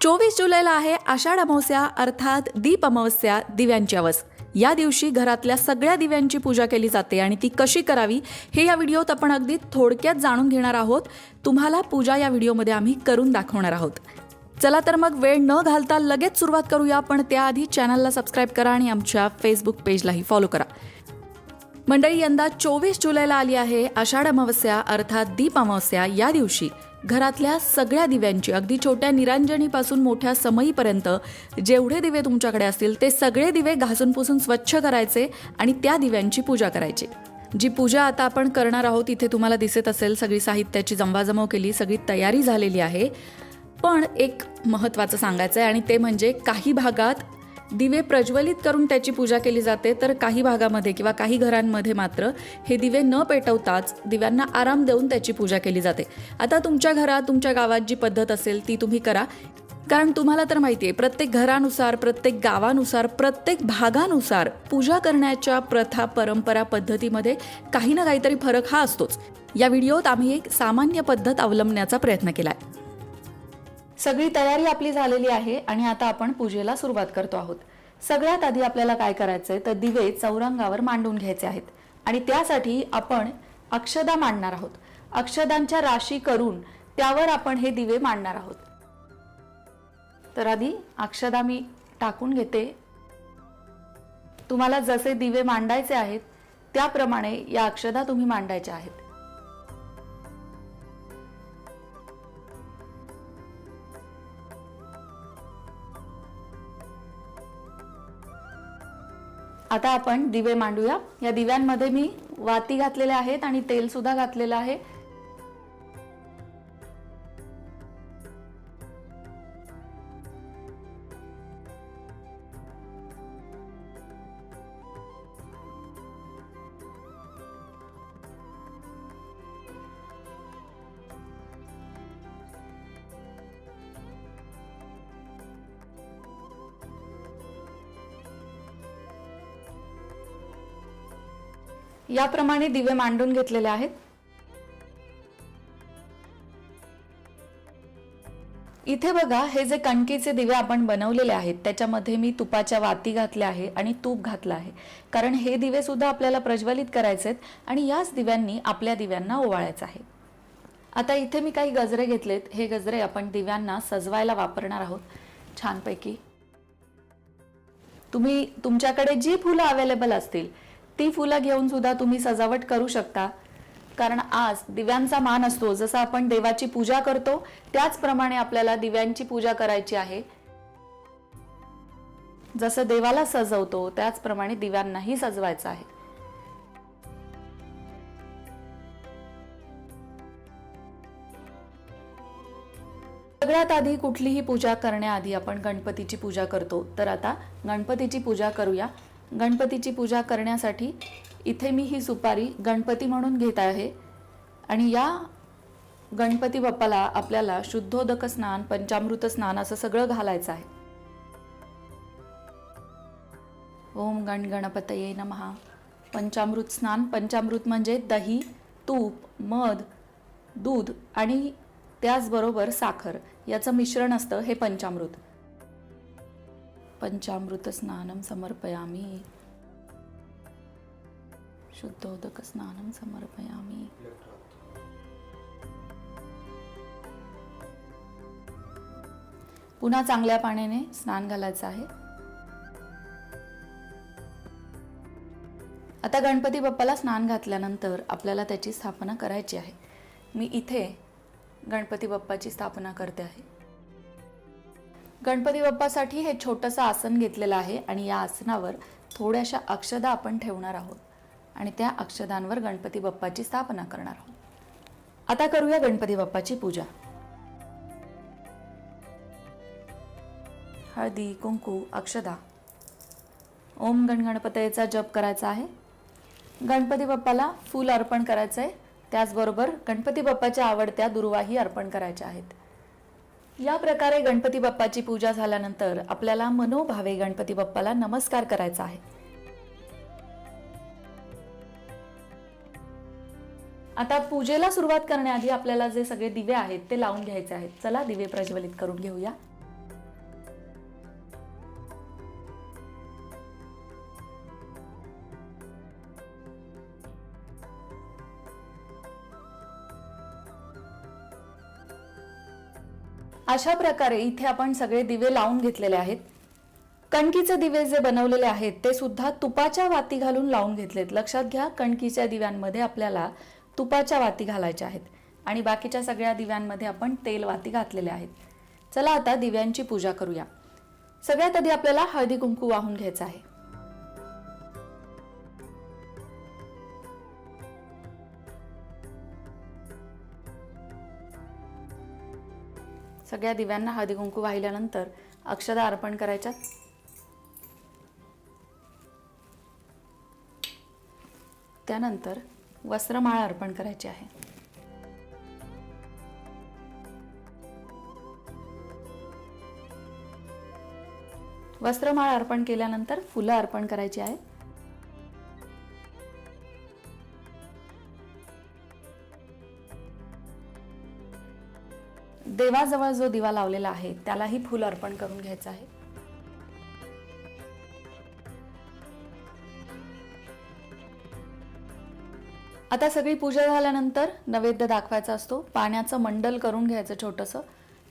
चोवीस जुलैला आहे आषाढ अमावस्या अर्थात दीप अमावस्या दिव्यांची अवस या दिवशी घरातल्या सगळ्या दिव्यांची पूजा केली जाते आणि ती कशी करावी हे या व्हिडिओत आपण अगदी थोडक्यात जाणून घेणार आहोत. तुम्हाला पूजा या व्हिडिओमध्ये आम्ही करून दाखवणार आहोत. चला तर मग वेळ न घालता लगेच सुरुवात करूया पण त्याआधी चॅनलला सबस्क्राईब करा आणि आमच्या फेसबुक पेजलाही फॉलो करा. मंडळी यंदा चोवीस जुलैला आली आहे आषाढ अमावस्या अर्थात दीप अमावस्या या दिवशी. घरातल्या सगळ्या दिव्यांची अगदी छोट्या निरांजणीपासून मोठ्या समईपर्यंत जेवढे दिवे तुमच्याकडे असतील ते सगळे दिवे घासून पुसून स्वच्छ करायचे आणि त्या दिव्यांची पूजा करायची. जी पूजा आता आपण करणार आहोत इथे तुम्हाला दिसत असेल सगळी साहित्याची जमवाजमव केली सगळी तयारी झालेली आहे. पण एक महत्त्वाचं सांगायचं आहे आणि ते म्हणजे काही भागात दिवे प्रज्वलित करून त्याची पूजा केली जाते तर काही भागामध्ये किंवा काही घरांमध्ये मात्र हे दिवे न पेटवताच दिव्यांना आराम देऊन त्याची पूजा केली जाते. आता तुमच्या घरात तुमच्या गावात जी पद्धत असेल ती तुम्ही करा. कारण तुम्हाला तर माहिती आहे प्रत्येक घरानुसार प्रत्येक गावानुसार प्रत्येक भागानुसार पूजा करण्याच्या प्रथा परंपरा पद्धतीमध्ये काही ना काहीतरी फरक हा असतोच. या व्हिडिओत आम्ही एक सामान्य पद्धत अवलंबण्याचा प्रयत्न केला आहे सगळी तयारी आपली झालेली आहे आणि आता आपण पूजेला सुरुवात करतो आहोत. सगळ्यात आधी आपल्याला काय करायचंय तर दिवे चौरंगावर मांडून घ्यायचे आहेत. आणि त्यासाठी आपण अक्षदा मांडणार आहोत. अक्षदांच्या राशी करून त्यावर आपण हे दिवे मांडणार आहोत. तर आधी अक्षदा मी टाकून घेते. तुम्हाला जसे दिवे मांडायचे आहेत त्याप्रमाणे या अक्षदा तुम्ही मांडायच्या आहेत. आता आपण दिवे मांडूया. या दिव्यांमध्ये मी वाती घातलेल्या आहेत आणि तेलसुद्धा घातलेलं आहे. याप्रमाणे दिवे मांडून घेतलेले आहेत. इथे बघा हे जे कणकीचे दिवे आपण बनवलेले आहेत त्याच्यामध्ये मी तुपाच्या वाती घातल्या आहे आणि तूप घातलं आहे. कारण हे दिवे सुद्धा आपल्याला प्रज्वलित करायचे आहेत आणि याच दिव्यांनी आपल्या दिव्यांना ओवाळायचं आहे. आता इथे मी काही गजरे घेतलेत. हे गजरे आपण दिव्यांना सजवायला वापरणार आहोत. छानपैकी. तुम्ही तुमच्याकडे जी फुलं अवेलेबल असतील ती फुलं घेऊन सुद्धा तुम्ही सजावट करू शकता. कारण आज दिव्यांचा मान असतो. जसं आपण देवाची पूजा करतो त्याचप्रमाणे आपल्याला दिव्यांची पूजा करायची आहे. जसं देवाला सजवतो त्याचप्रमाणे दिव्यांनाही सजवायचं आहे. सगळ्यात आधी कुठलीही पूजा करण्याआधी आपण गणपतीची पूजा करतो. तर आता गणपतीची पूजा करूया. गणपतीची पूजा करण्यासाठी इथे मी ही सुपारी गणपती म्हणून घेत आहे. आणि या गणपती बाप्पाला आपल्याला शुद्धोदक स्नान पंचामृत स्नान असं सगळं घालायचं आहे. ओम गण गणपतये नमहा पंचामृत स्नान पंचामृत म्हणजे दही तूप मध दूध आणि त्याचबरोबर साखर याचं मिश्रण असतं हे पंचामृत. पंचामृत स्नानं समर्पयामि। शुद्धोदक स्नानं समर्पयामि। पुन्हा चांगल्या पाण्याने स्नान घालायचं आहे. आता गणपती बाप्पाला स्नान घातल्यानंतर आपल्याला त्याची स्थापना करायची आहे. मी इथे गणपती बाप्पाची स्थापना करते आहे. गणपती बाप्पासाठी हे छोटंसं आसन घेतलेलं आहे आणि या आसनावर थोड्याशा अक्षदा आपण ठेवणार आहोत. आणि त्या अक्षदांवर गणपती बाप्पाची स्थापना करणार आहोत. आता करूया गणपती बाप्पाची पूजा. हळदी कुंकू अक्षदा. ओम गणगणपतयेचा जप करायचा आहे. गणपती बाप्पाला फूल अर्पण करायचं आहे त्याचबरोबर गणपती बाप्पाच्या आवडत्या दुर्वाही अर्पण करायच्या आहेत. या प्रकारे गणपती बाप्पाची पूजा झाल्यानंतर आपल्याला मनोभावे गणपती बाप्पाला नमस्कार करायचा आहे. आता पूजेला सुरुवात करण्याआधी आपल्याला जे सगळे दिवे आहेत ते लावून घ्यायचे आहेत. चला दिवे प्रज्वलित करून घेऊया. अशा प्रकारे इथे आपण सगळे दिवे लावून घेतलेले आहेत. कणकीचे दिवे जे बनवलेले आहेत ते सुद्धा तुपाच्या वाती घालून लावून घेतलेत. लक्षात घ्या कणकीच्या दिव्यांमध्ये आपल्याला तुपाच्या वाती घालायच्या आहेत आणि बाकीच्या सगळ्या दिव्यांमध्ये आपण तेल वाती घातलेले आहेत. चला आता दिव्यांची पूजा करूया. सगळ्यात आधी आपल्याला हळदी कुंकू वाहून घ्यायचं आहे. सगळ्या दिव्यांना हळदी कुंकू वाहिल्यानंतर अक्षदा अर्पण करायच्या त्यानंतर वस्त्रमाळा अर्पण करायची आहे. वस्त्रमाळ अर्पण केल्यानंतर फुलं अर्पण करायची आहेत देवाजवळ जो दिवा लावलेला आहे त्यालाही फुल अर्पण करून घ्यायचं आहे. आता सगळी पूजा झाल्यानंतर नैवेद्य दाखवायचा असतो. पाण्याचं मंडल करून घ्यायचं छोटंसं.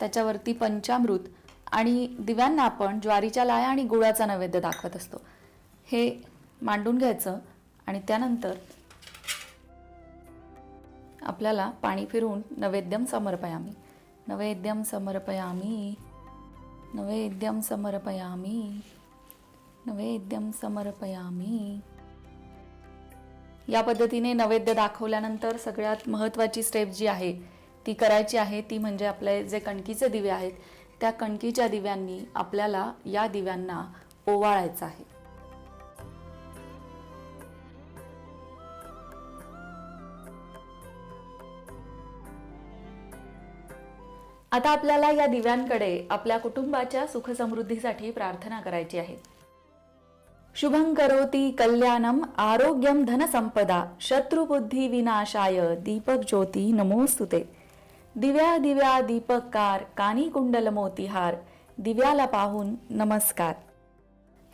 त्याच्यावरती पंचामृत आणि दिव्यांना आपण ज्वारीच्या लाया आणि गुळाचा नैवेद्य दाखवत असतो. हे मांडून घ्यायचं आणि त्यानंतर आपल्याला पाणी फिरवून नैवेद्यम समर्पयामी. नैवेद्यं समर्पयामि। नैवेद्यं समर्पयामि। नैवेद्यं समर्पयामि। या पद्धतीने नैवेद्य दाखवल्यानंतर सगळ्यात महत्त्वाची स्टेप जी आहे ती करायची आहे ती म्हणजे आपले जे कणकीचे दिवे आहेत त्या कणकीच्या दिव्यांनी आपल्याला या दिव्यांना ओवाळायचं आहे. आता आपल्याला या दिव्यांकडे आपल्या कुटुंबाच्या सुखसमृद्धीसाठी प्रार्थना करायची आहे. शुभं करोती कल्याणम आरोग्यम धनसंपदा शत्रुबुद्धी विनाशाय दीपक ज्योती नमोस्तुते. दिव्या दिव्या दीपककार कानी कुंडल मोतीहार दिव्याला पाहून नमस्कार.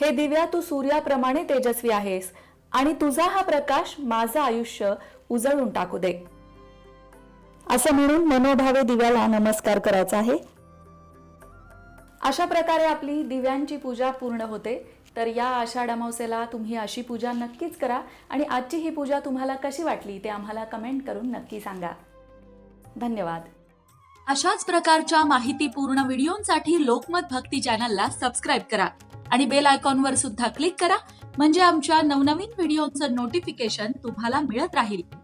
हे दिव्या तू सूर्याप्रमाणे तेजस्वी आहेस आणि तुझा हा प्रकाश माझं आयुष्य उजळून टाकू दे. असं म्हणून मनोभावे दिव्याला नमस्कार करायचा आहे. अशा प्रकारे आपली दिव्यांची पूजा पूर्ण होते. तर या आषाढ अमावस्येला तुम्ही अशी पूजा नक्कीच करा आणि आजची ही पूजा तुम्हाला कशी वाटली ते आम्हाला कमेंट करून नक्की सांगा. धन्यवाद. अशाच प्रकारच्या माहितीपूर्ण व्हिडिओंसाठी लोकमत भक्ती चॅनलला सबस्क्राईब करा आणि बेल आयकॉनवर सुद्धा क्लिक करा. म्हणजे आमच्या नवनवीन व्हिडिओचं नोटिफिकेशन तुम्हाला मिळत राहील.